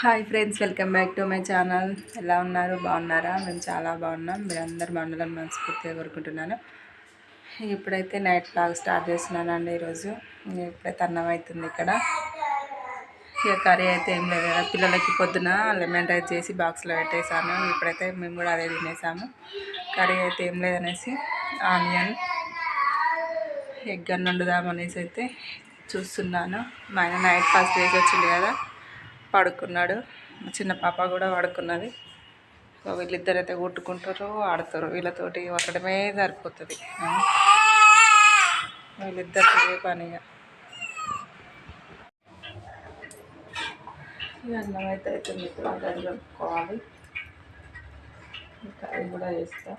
Hi friends welcome back to my channel. ఎలా ఉన్నారు? బాగున్నారా? మేము చాలా బాగున్నాం. మీరు అందరు బాగుండాలని మనస్ఫూర్తిగా కోరుకుంటున్నాను. ఇప్పుడైతే నైట్ బ్లాగ్ స్టార్ట్ చేస్తున్నానండి ఈరోజు. ఇప్పుడైతే అన్నం అవుతుంది ఇక్కడ. ఇక కర్రీ అయితే ఏం లేదు కదా. పిల్లలకి పొద్దున లెమన్ రైస్ చేసి బాక్స్లో పెట్టేసాను ఇప్పుడైతే మేము కూడా అదే తినేసాము కర్రీ అయితే ఏం లేదనేసి ఆనియన్ ఎగ్ అన్న వండుదామనేసి అయితే చూస్తున్నాను. మా ఆయన నైట్ ఫస్ట్ చేసి వచ్చింది కదా. పడుకున్నాడు. మా చిన్న పాప కూడా పడుకున్నది. సో వీళ్ళిద్దరు అయితే కొట్టుకుంటారు ఆడతారు వీళ్ళతోటి ఒకటమే సరిపోతుంది. వీళ్ళిద్దరికి ఏ పనిగా ఇక అన్నం అయితే అయితే మిత్రులు గంజి కలుపుకోవాలి. కర్రీ కూడా వేస్తా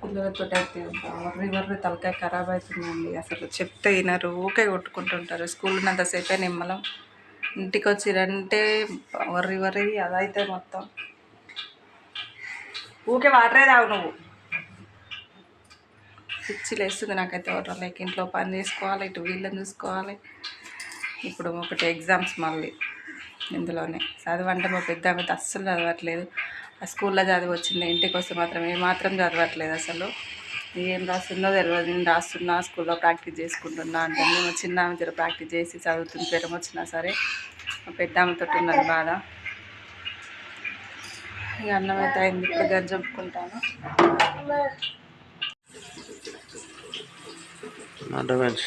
పిల్లలతో అయితే వర్రి వర్రి తలకాయ ఖరాబ్ అవుతుందండి. అసలు చెప్తే వినరు ఊకే కొట్టుకుంటుంటారు. స్కూల్ ఉన్నంతసేపే నిమ్మలం. ఇంటికి వచ్చిరంటే వర్రి వర్రి అదైతే మొత్తం. ఊకే వాటరే తావు నువ్వు. పిచ్చి లేస్తుంది నాకైతే వాటర్. లేక ఇంట్లో పని చేసుకోవాలి ఇటు వీళ్ళని చూసుకోవాలి. ఇప్పుడు ఒకటి ఎగ్జామ్స్ మళ్ళీ ఇందులోనే. చదవంటే మా పెద్ద ఆమె అస్సలు చదవట్లేదు. ఆ స్కూల్లో చదివి వచ్చింది ఇంటికి వస్తే మాత్రం ఏమాత్రం చదవట్లేదు అసలు. ఏం రాస్తుందో తెలియదు నేను రాస్తున్నా స్కూల్లో ప్రాక్టీస్ చేసుకుంటున్నా అంటే మేము చిన్న ఆమె జర ప్రాక్టీస్ చేసి చదువుతుంది జ్వరం వచ్చినా సరే పెద్ద ఆమెతో ఉన్నది బాధ. ఇక అన్నం అయితే అయింది ఇప్పుడు గది చెప్పుకుంటాను అడ్వాన్స్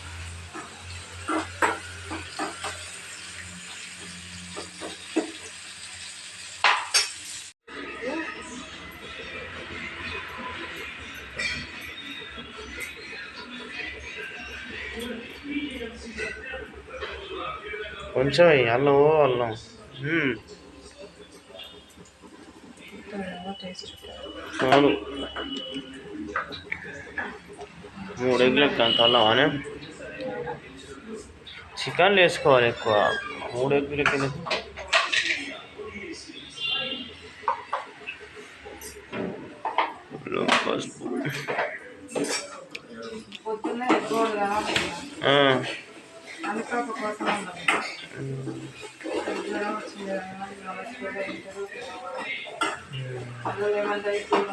కొంచెం అల్లం. ఓ అల్లం చాలు మూడు ఎగ్గులకి అంత అల్లం అని? చికెన్లు వేసుకోవాలి ఎక్కువ. మూడు పసుపు పొద్దున్నే జ్వరం వచ్చింది ఏమంటారు ఇప్పుడు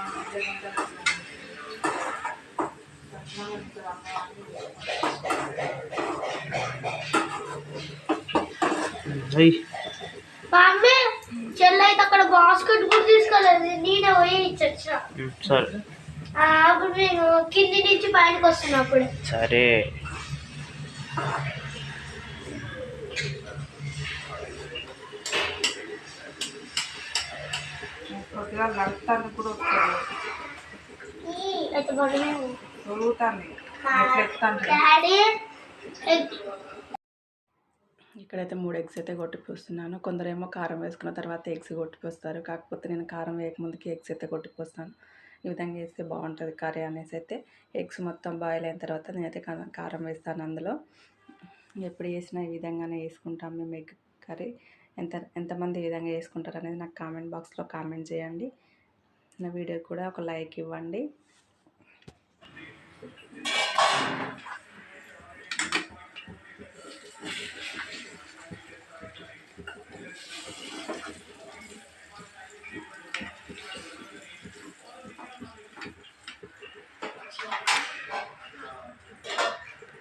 మమ్మీ చెల్లి అయితే అక్కడ బాస్కెట్ కూడా తీసుకోలేదు. నేనే పోయి ఇచ్చొచ్చిన. మ్మ్, సరే అప్పుడు నేను కింది నుంచి పైనకి వస్తున్నా అప్పుడే. సరే. కొద్దిగా నడుస్తాను కూడా వస్తుంది తొలుగుతాను ఇక్కడైతే మూడు ఎగ్స్ అయితే కొట్టిపోస్తున్నాను. కొందరేమో కారం వేసుకున్న తర్వాత ఎగ్స్ కొట్టిపోస్తారు. కాకపోతే నేను కారం వేయకముందుకి ఎగ్స్ అయితే కొట్టిపోస్తాను. ఈ విధంగా వేస్తే బాగుంటుంది కర్రీ అనేసి అయితే ఎగ్స్ మొత్తం బాయిల్ అయిన తర్వాత నేనైతే కారం వేస్తాను అందులో. ఎప్పుడు చేసినా ఈ విధంగానే వేసుకుంటాం మేము ఎగ్ కర్రీ. ఎంత ఎంతమంది ఈ విధంగా వేసుకుంటారు అనేది నాకు కామెంట్ బాక్స్లో కామెంట్ చేయండి. నా వీడియో కూడా ఒక లైక్ ఇవ్వండి.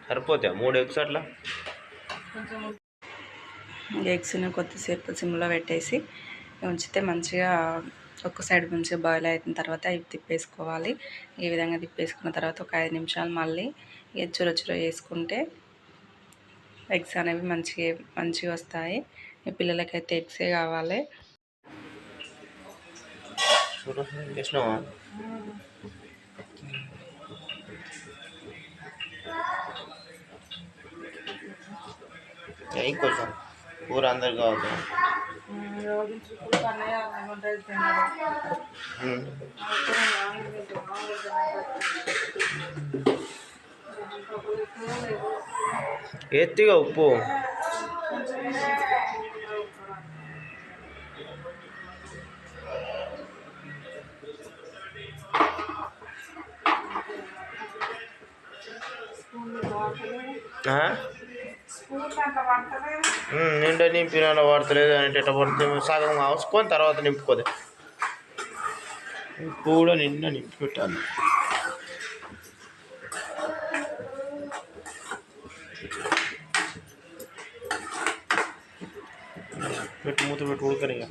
సరిపోతాయి? మూడు ఎగ్స్ అట్లా? ఎగ్స్ని కొద్దిసేపు సిమ్లో పెట్టేసి ఉంచితే మంచిగా ఒక సైడ్ మంచిగా బాయిల్ అయిన తర్వాత ఇవి తిప్పేసుకోవాలి. ఈ విధంగా తిప్పేసుకున్న తర్వాత ఒక ఐదు నిమిషాలు మళ్ళీ ఇక చుర చుర వేసుకుంటే ఎగ్స్ అనేవి మంచిగా మంచిగా వస్తాయి. ఈ పిల్లలకైతే ఎగ్సే కావాలి. ఇంకొంచెం కూర కావద్దు ఎత్తిగా ఉప్పు ఆ? నిండా నింపిన పడతలేదు అంటే ఎట్లా పడుతుంది? సగం అవసుకొని తర్వాత నింపుకోదు. కూడా నిండా నింపి పెట్టాలి పెట్టి మూత పెట్టి ఉడకని ఇక.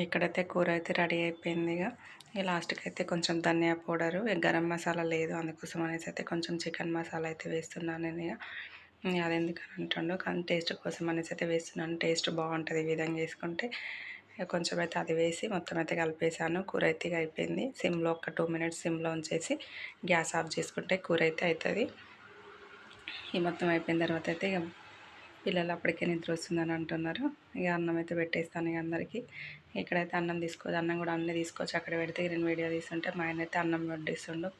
ఇక్కడైతే కూర అయితే రెడీ అయిపోయింది ఇక. ఇక లాస్ట్కి అయితే కొంచెం ధనియా పౌడరు ఇక గరం మసాలా లేదు అందుకోసం అనేసి అయితే కొంచెం చికెన్ మసాలా అయితే వేస్తున్నాను నేను ఇక. అది ఎందుకని అంటుండో కానీ టేస్ట్ కోసం అనేసి అయితే వేస్తున్నాను. టేస్ట్ బాగుంటుంది ఈ విధంగా వేసుకుంటే. ఇక కొంచెం అయితే అది వేసి మొత్తం అయితే కలిపేసాను కూర అయితే ఇక అయిపోయింది. సిమ్లో ఒక టూ మినిట్స్ సిమ్లో ఉంచేసి గ్యాస్ ఆఫ్ చేసుకుంటే కూర అయితే అవుతుంది ఈ మొత్తం అయిపోయిన తర్వాత అయితే ఇక పిల్లలు అప్పటికే నిద్ర వస్తుందని అంటున్నారు. ఇక అన్నం అయితే పెట్టేస్తాను ఇక అందరికీ. ఇక్కడైతే అన్నం తీసుకోదు. అన్నం కూడా అన్నీ తీసుకొచ్చి అక్కడ పెడితే నేను వీడియో తీస్తుంటే మా ఆయన అయితే అన్నం వడ్డిస్తుండు.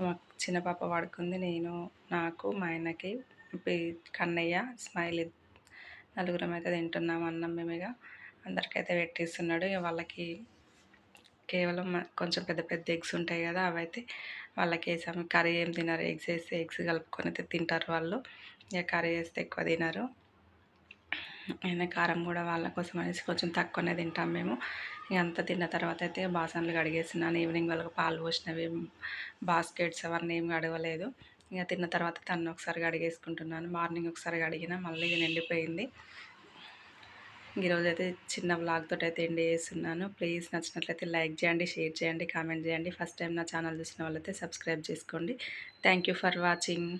మా చిన్న పాప పడుకుంది. నేను నాకు మా ఆయనకి కన్నయ్య స్మైల్ నలుగురం అయితే తింటున్నాం అన్నం మేము ఇక అందరికైతే పెట్టిస్తున్నాడు. ఇక వాళ్ళకి కేవలం కొంచెం పెద్ద పెద్ద ఎగ్స్ ఉంటాయి కదా అవైతే వాళ్ళకి వేసాము. కర్రీ ఏం తినరు. ఎగ్స్ వేస్తే ఎగ్స్ కలుపుకొని అయితే తింటారు వాళ్ళు. ఇక కర్రీ వేస్తే ఎక్కువ తినరు. అయినా కారం కూడా వాళ్ళ కోసం అనేసి కొంచెం తక్కువనే తింటాం మేము. ఇక అంతా తిన్న తర్వాత అయితే బాసనలు కడిగేసినాను ఈవినింగ్ వాళ్ళకి పాలు పోసినవి బాస్కెట్స్ అవన్నీ ఏం కడగలేదు. ఇక తిన్న తర్వాత తను ఒకసారి కడిగేసుకుంటున్నాను. మార్నింగ్ ఒకసారి కడిగిన మళ్ళీ ఇది నిండిపోయింది. ఈరోజు అయితే చిన్న బ్లాగ్తో అయితే ఎండ్ చేస్తున్నాను. ప్లీజ్ నచ్చినట్లయితే లైక్ చేయండి షేర్ చేయండి కామెంట్ చేయండి. ఫస్ట్ టైం నా ఛానల్ చూసిన వాళ్ళైతే సబ్స్క్రైబ్ చేసుకోండి. Thank you for watching